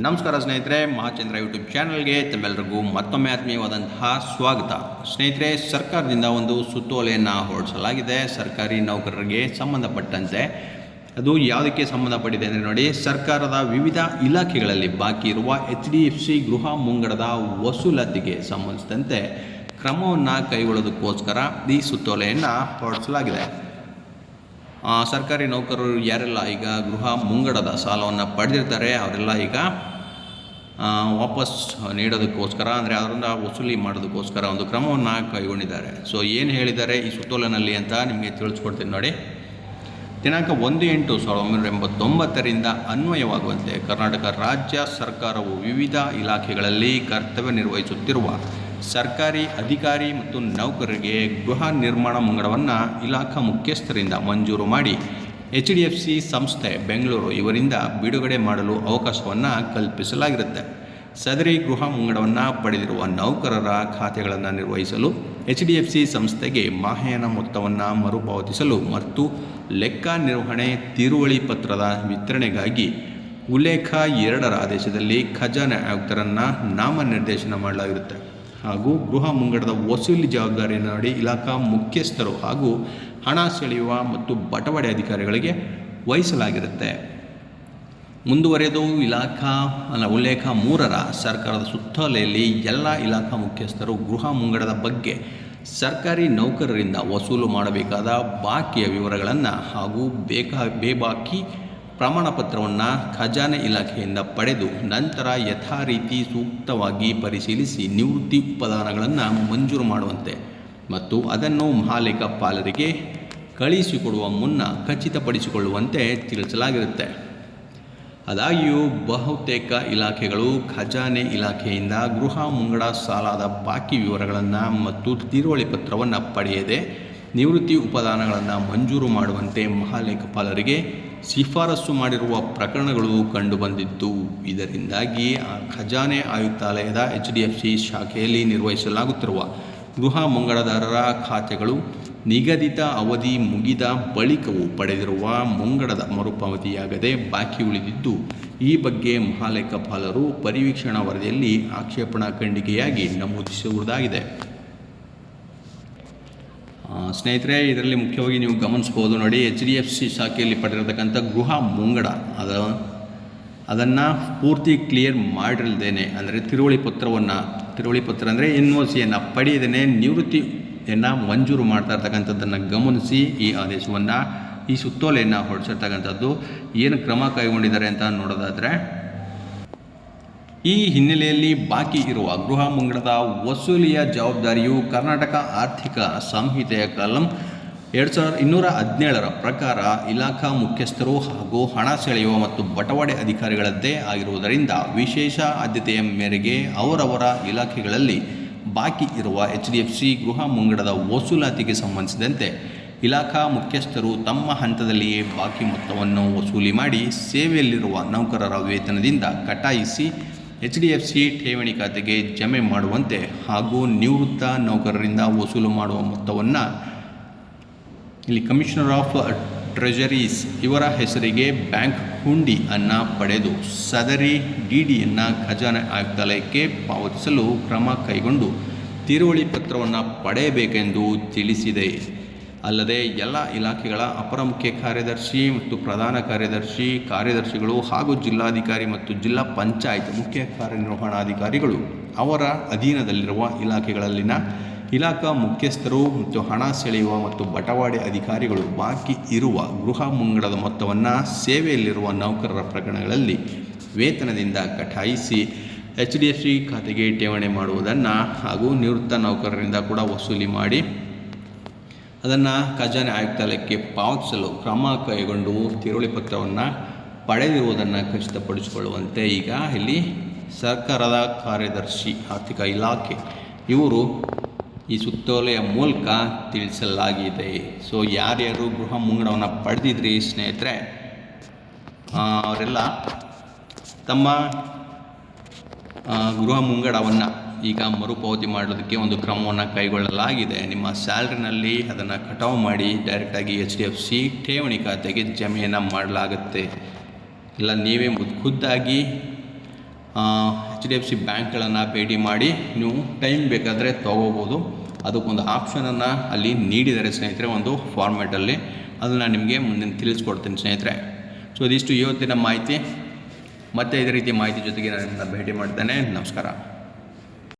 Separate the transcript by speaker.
Speaker 1: ನಮಸ್ಕಾರ ಸ್ನೇಹಿತರೆ, ಮಹಾಚಂದ್ರ ಯೂಟ್ಯೂಬ್ ಚಾನಲ್ಗೆ ತಮ್ಮೆಲ್ಲರಿಗೂ ಮತ್ತೊಮ್ಮೆ ಆತ್ಮೀಯವಾದಂತಹ ಸ್ವಾಗತ. ಸ್ನೇಹಿತರೆ, ಸರ್ಕಾರದಿಂದ ಒಂದು ಸುತ್ತೋಲೆಯನ್ನು ಹೊರಡಿಸಲಾಗಿದೆ. ಸರ್ಕಾರಿ ನೌಕರರಿಗೆ ಸಂಬಂಧಪಟ್ಟಂತೆ, ಅದು ಯಾವುದಕ್ಕೆ ಸಂಬಂಧಪಟ್ಟಿದೆ ಅಂದರೆ ನೋಡಿ, ಸರ್ಕಾರದ ವಿವಿಧ ಇಲಾಖೆಗಳಲ್ಲಿ ಬಾಕಿ ಇರುವ ಎಚ್ ಡಿ ಎಫ್ ಸಿ ಗೃಹ ಮುಂಗಡದ ವಸೂಲಾತಿಗೆ ಸಂಬಂಧಿಸಿದಂತೆ ಕ್ರಮವನ್ನು ಕೈಗೊಳ್ಳೋದಕ್ಕೋಸ್ಕರ ಈ ಸುತ್ತೋಲೆಯನ್ನು ಹೊರಡಿಸಲಾಗಿದೆ. ಸರ್ಕಾರಿ ನೌಕರರು ಯಾರೆಲ್ಲ ಈಗ ಗೃಹ ಮುಂಗಡದ ಸಾಲವನ್ನು ಪಡೆದಿರ್ತಾರೆ, ಅವರೆಲ್ಲ ಈಗ ವಾಪಸ್ ನೀಡೋದಕ್ಕೋಸ್ಕರ, ಅಂದರೆ ಅದರಿಂದ ವಸೂಲಿ ಮಾಡೋದಕ್ಕೋಸ್ಕರ ಒಂದು ಕ್ರಮವನ್ನು ಕೈಗೊಂಡಿದ್ದಾರೆ. ಸೊ ಏನು ಹೇಳಿದ್ದಾರೆ ಈ ಸುತ್ತೋಲನಲ್ಲಿ ಅಂತ ನಿಮಗೆ ತಿಳಿಸ್ಕೊಡ್ತೀನಿ ನೋಡಿ. ದಿನಾಂಕ ಒಂದು ಎಂಟು ಸಾವಿರದ ಒಂಬೈನೂರ ಎಂಬತ್ತೊಂಬತ್ತರಿಂದ ಅನ್ವಯವಾಗುವಂತೆ ಕರ್ನಾಟಕ ರಾಜ್ಯ ಸರ್ಕಾರವು ವಿವಿಧ ಇಲಾಖೆಗಳಲ್ಲಿ ಕರ್ತವ್ಯ ನಿರ್ವಹಿಸುತ್ತಿರುವ ಸರ್ಕಾರಿ ಅಧಿಕಾರಿ ಮತ್ತು ನೌಕರರಿಗೆ ಗೃಹ ನಿರ್ಮಾಣ ಮುಂಗಡವನ್ನು ಇಲಾಖಾ ಮುಖ್ಯಸ್ಥರಿಂದ ಮಂಜೂರು ಮಾಡಿ. ಎಚ್ ಡಿ ಎಫ್ ಸಿ ಸಂಸ್ಥೆ ಬೆಂಗಳೂರು ಇವರಿಂದ ಬಿಡುಗಡೆ ಮಾಡಲು ಅವಕಾಶವನ್ನು ಕಲ್ಪಿಸಲಾಗಿರುತ್ತೆ. ಸದರಿ ಗೃಹ ಮುಂಗಡವನ್ನು ಪಡೆದಿರುವ ನೌಕರರ ಖಾತೆಗಳನ್ನು ನಿರ್ವಹಿಸಲು ಎಚ್ ಡಿ ಎಫ್ ಸಿ ಸಂಸ್ಥೆಗೆ ಮಾಹೆಯನ ಮೊತ್ತವನ್ನು ಮರುಪಾವತಿಸಲು ಮತ್ತು ಲೆಕ್ಕ ನಿರ್ವಹಣೆ ತಿರುವಳಿ ಪತ್ರದ ವಿತರಣೆಗಾಗಿ ಉಲ್ಲೇಖ ಎರಡರ ಆದೇಶದಲ್ಲಿ ಖಜಾನೆ ಆಯುಕ್ತರನ್ನು ನಾಮನಿರ್ದೇಶನ ಮಾಡಲಾಗಿರುತ್ತೆ. ಹಾಗೂ ಗೃಹ ಮುಂಗಡದ ವಸೂಲಿ ಜವಾಬ್ದಾರಿಯನ್ನು ಇಲಾಖಾ ಮುಖ್ಯಸ್ಥರು ಹಾಗೂ ಹಣ ಸೆಳೆಯುವ ಮತ್ತು ಬಟವಾಡೆ ಅಧಿಕಾರಿಗಳಿಗೆ ವಹಿಸಲಾಗಿರುತ್ತೆ. ಮುಂದುವರೆದು ಇಲಾಖಾ, ಅಲ್ಲ ಉಲ್ಲೇಖ ಮೂರರ ಸರ್ಕಾರದ ಸುತ್ತಲೆಯಲ್ಲಿ ಎಲ್ಲ ಇಲಾಖಾ ಮುಖ್ಯಸ್ಥರು ಗೃಹ ಮುಂಗಡದ ಬಗ್ಗೆ ಸರ್ಕಾರಿ ನೌಕರರಿಂದ ವಸೂಲು ಮಾಡಬೇಕಾದ ಬಾಕಿಯ ವಿವರಗಳನ್ನು ಹಾಗೂ ಬೇಕಾ, ಬೇಬಾಕಿ ಪ್ರಮಾಣ ಪತ್ರವನ್ನು ಖಜಾನೆ ಇಲಾಖೆಯಿಂದ ಪಡೆದು ನಂತರ ಯಥಾರೀತಿ ಸೂಕ್ತವಾಗಿ ಪರಿಶೀಲಿಸಿ ನಿವೃತ್ತಿ ಉಪದಾನಗಳನ್ನು ಮಂಜೂರು ಮಾಡುವಂತೆ ಮತ್ತು ಅದನ್ನು ಮಹಾಲೇಖಪಾಲರಿಗೆ ಕಳುಹಿಸಿಕೊಡುವ ಮುನ್ನ ಖಚಿತಪಡಿಸಿಕೊಳ್ಳುವಂತೆ ತಿಳಿಸಲಾಗಿರುತ್ತೆ. ಆದಾಗ್ಯೂ ಬಹುತೇಕ ಇಲಾಖೆಗಳು ಖಜಾನೆ ಇಲಾಖೆಯಿಂದ ಗೃಹ ಮುಂಗಡ ಸಾಲದ ಬಾಕಿ ವಿವರಗಳನ್ನು ಮತ್ತು ತಿರುವಳಿ ಪತ್ರವನ್ನು ಪಡೆಯದೆ ನಿವೃತ್ತಿ ಉಪದಾನಗಳನ್ನು ಮಂಜೂರು ಮಾಡುವಂತೆ ಮಹಾಲೇಖಪಾಲರಿಗೆ ಶಿಫಾರಸು ಮಾಡಿರುವ ಪ್ರಕರಣಗಳು ಕಂಡುಬಂದಿದ್ದು, ಇದರಿಂದಾಗಿ ಆ ಖಜಾನೆ ಆಯುಕ್ತಾಲಯದ ಎಚ್ ಡಿ ಎಫ್ ಸಿ ಶಾಖೆಯಲ್ಲಿ ನಿರ್ವಹಿಸಲಾಗುತ್ತಿರುವ ಗೃಹ ಮುಂಗಡದಾರರ ಖಾತೆಗಳು ನಿಗದಿತ ಅವಧಿ ಮುಗಿದ ಬಳಿಕವೂ ಪಡೆದಿರುವ ಮುಂಗಡದ ಮರುಪಾವತಿಯಾಗದೆ ಬಾಕಿ ಉಳಿದಿದ್ದು, ಈ ಬಗ್ಗೆ ಮಹಾಲೇಖಪಾಲರು ಪರಿವೀಕ್ಷಣಾ ವರದಿಯಲ್ಲಿ ಆಕ್ಷೇಪಣಾ ಖಂಡಿಕೆಯಾಗಿ ನಮೂದಿಸುವುದಾಗಿದೆ ಸ್ನೇಹಿತರೆ, ಇದರಲ್ಲಿ ಮುಖ್ಯವಾಗಿ ನೀವು ಗಮನಿಸ್ಬೋದು ನೋಡಿ ಎಚ್ ಡಿ ಎಫ್ ಸಿ ಶಾಖೆಯಲ್ಲಿ ಪಡೆದಿರತಕ್ಕಂಥ ಗೃಹ ಮುಂಗಡ. ಅದು, ಅದನ್ನು ಪೂರ್ತಿ ಕ್ಲಿಯರ್ ಮಾಡಿರಲ್ದೇನೆ, ಅಂದರೆ ತಿರುವಳಿ ಪತ್ರವನ್ನು, ತಿರುವಳಿ ಪತ್ರ ಅಂದರೆ ಎನ್ ಒ ಸಿಯನ್ನು ಪಡೆಯದೇ ನಿವೃತ್ತಿಯನ್ನು ಮಂಜೂರು ಮಾಡ್ತಾ ಇರ್ತಕ್ಕಂಥದ್ದನ್ನು ಗಮನಿಸಿ ಈ ಆದೇಶವನ್ನು, ಈ ಸುತ್ತೋಲೆಯನ್ನು ಹೊರಡಿಸಿರ್ತಕ್ಕಂಥದ್ದು, ಏನು ಕ್ರಮ ಕೈಗೊಂಡಿದ್ದಾರೆ ಅಂತ ನೋಡೋದಾದರೆ ಈ ಹಿನ್ನೆಲೆಯಲ್ಲಿ ಬಾಕಿ ಇರುವ ಗೃಹ ಮುಂಗಡದ ವಸೂಲಿಯ ಜವಾಬ್ದಾರಿಯು ಕರ್ನಾಟಕ ಆರ್ಥಿಕ ಸಂಹಿತೆಯ ಕಲಂ ಎರಡು ಸಾವಿರದ ಇನ್ನೂರ ಹದಿನೇಳರ ಪ್ರಕಾರ ಇಲಾಖಾ ಮುಖ್ಯಸ್ಥರು ಹಾಗೂ ಹಣ ಸೆಳೆಯುವ ಮತ್ತು ಬಟವಾಡೆ ಅಧಿಕಾರಿಗಳದ್ದೇ ಆಗಿರುವುದರಿಂದ ವಿಶೇಷ ಆದ್ಯತೆಯ ಮೇರೆಗೆ ಅವರವರ ಇಲಾಖೆಗಳಲ್ಲಿ ಬಾಕಿ ಇರುವ ಎಚ್ ಡಿ ಎಫ್ ಸಿ ಗೃಹ ಮುಂಗಡದ ವಸೂಲಾತಿಗೆ ಸಂಬಂಧಿಸಿದಂತೆ ಇಲಾಖಾ ಮುಖ್ಯಸ್ಥರು ತಮ್ಮ ಹಂತದಲ್ಲಿಯೇ ಬಾಕಿ ಮೊತ್ತವನ್ನು ವಸೂಲಿ ಮಾಡಿ ಸೇವೆಯಲ್ಲಿರುವ ನೌಕರರ ವೇತನದಿಂದ ಕಟಾಯಿಸಿ ಎಚ್ ಡಿ ಎಫ್ ಸಿ ಠೇವಣಿ ಖಾತೆಗೆ ಜಮೆ ಮಾಡುವಂತೆ ಹಾಗೂ ನಿವೃತ್ತ ನೌಕರರಿಂದ ವಸೂಲು ಮಾಡುವ ಮೊತ್ತವನ್ನು ಇಲ್ಲಿ ಕಮಿಷನರ್ ಆಫ್ ಟ್ರೆಜರೀಸ್ ಇವರ ಹೆಸರಿಗೆ ಬ್ಯಾಂಕ್ ಹುಂಡಿ ಅನ್ನು ಪಡೆದು ಸದರಿ ಡಿ ಡಿಯನ್ನು ಖಜಾನೆ ಆಯುಕ್ತಾಲಯಕ್ಕೆ ಪಾವತಿಸಲು ಕ್ರಮ ಕೈಗೊಂಡು ತಿರುವಳಿ ಪತ್ರವನ್ನು ಪಡೆಯಬೇಕೆಂದು ತಿಳಿಸಿದೆ. ಅಲ್ಲದೆ ಎಲ್ಲ ಇಲಾಖೆಗಳ ಅಪರ ಮುಖ್ಯ ಕಾರ್ಯದರ್ಶಿ ಮತ್ತು ಪ್ರಧಾನ ಕಾರ್ಯದರ್ಶಿ, ಕಾರ್ಯದರ್ಶಿಗಳು ಹಾಗೂ ಜಿಲ್ಲಾಧಿಕಾರಿ ಮತ್ತು ಜಿಲ್ಲಾ ಪಂಚಾಯತ್ ಮುಖ್ಯ ಕಾರ್ಯನಿರ್ವಹಣಾಧಿಕಾರಿಗಳು ಅವರ ಅಧೀನದಲ್ಲಿರುವ ಇಲಾಖೆಗಳಲ್ಲಿನ ಇಲಾಖಾ ಮುಖ್ಯಸ್ಥರು ಮತ್ತು ಹಣ ಸೆಳೆಯುವ ಮತ್ತು ಬಟವಾಡೆ ಅಧಿಕಾರಿಗಳು ಬಾಕಿ ಇರುವ ಗೃಹ ಮುಂಗಡದ ಮೊತ್ತವನ್ನು ಸೇವೆಯಲ್ಲಿರುವ ನೌಕರರ ಪ್ರಕರಣಗಳಲ್ಲಿ ವೇತನದಿಂದ ಕಟಾಯಿಸಿ ಎಚ್ ಡಿ ಎಫ್ ಸಿ ಖಾತೆಗೆ ಠೇವಣಿ ಮಾಡುವುದನ್ನು ಹಾಗೂ ನಿವೃತ್ತ ನೌಕರರಿಂದ ಕೂಡ ವಸೂಲಿ ಮಾಡಿ ಅದನ್ನು ಖಜಾನೆ ಆಯುಕ್ತಾಲಯಕ್ಕೆ ಪಾವತಿಸಲು ಕ್ರಮ ಕೈಗೊಂಡು ತಿರುವಳಿ ಪತ್ರವನ್ನು ಪಡೆದಿರುವುದನ್ನು ಖಚಿತಪಡಿಸಿಕೊಳ್ಳುವಂತೆ ಈಗ ಇಲ್ಲಿ ಸರ್ಕಾರದ ಕಾರ್ಯದರ್ಶಿ ಆರ್ಥಿಕ ಇಲಾಖೆ ಇವರು ಈ ಸುತ್ತೋಲೆಯ ಮೂಲಕ ತಿಳಿಸಲಾಗಿದೆ. ಸೊ ಯಾರ್ಯಾರು ಗೃಹ ಮುಂಗಡವನ್ನು ಪಡೆದಿದ್ರಿ ಸ್ನೇಹಿತರೆ ಅವರೆಲ್ಲ ತಮ್ಮ ಗೃಹ ಮುಂಗಡವನ್ನು ಈಗ ಮರುಪಾವತಿ ಮಾಡೋದಕ್ಕೆ ಒಂದು ಕ್ರಮವನ್ನು ಕೈಗೊಳ್ಳಲಾಗಿದೆ. ನಿಮ್ಮ ಸ್ಯಾಲ್ರಿನಲ್ಲಿ ಅದನ್ನು ಕಟಾವು ಮಾಡಿ ಡೈರೆಕ್ಟಾಗಿ ಎಚ್ ಡಿ ಎಫ್ ಸಿ ಠೇವಣಿ ಖಾತೆಗೆ ಜಮೆಯನ್ನು ಮಾಡಲಾಗುತ್ತೆ. ಇಲ್ಲ, ನೀವೇ ಖುದ್ದಾಗಿ ಎಚ್ ಡಿ ಎಫ್ ಸಿ ಬ್ಯಾಂಕ್ಗಳನ್ನು ಭೇಟಿ ಮಾಡಿ ನೀವು ಟೈಮ್ ಬೇಕಾದರೆ ತೊಗೋಬೋದು. ಅದಕ್ಕೊಂದು ಆಪ್ಷನನ್ನು ಅಲ್ಲಿ ನೀಡಿದ್ದಾರೆ ಸ್ನೇಹಿತರೆ, ಒಂದು ಫಾರ್ಮ್ಯಾಟಲ್ಲಿ ಅದನ್ನು ನಿಮಗೆ ಮುಂದಿನ ತಿಳಿಸ್ಕೊಡ್ತೀನಿ ಸ್ನೇಹಿತರೆ. ಸೊ, ಇದಿಷ್ಟು ಇವತ್ತಿನ ಮಾಹಿತಿ. ಮತ್ತೆ ಇದೇ ರೀತಿ ಮಾಹಿತಿ ಜೊತೆಗೆ ನಾನು ಭೇಟಿ ಮಾಡ್ತೇನೆ. ನಮಸ್ಕಾರ.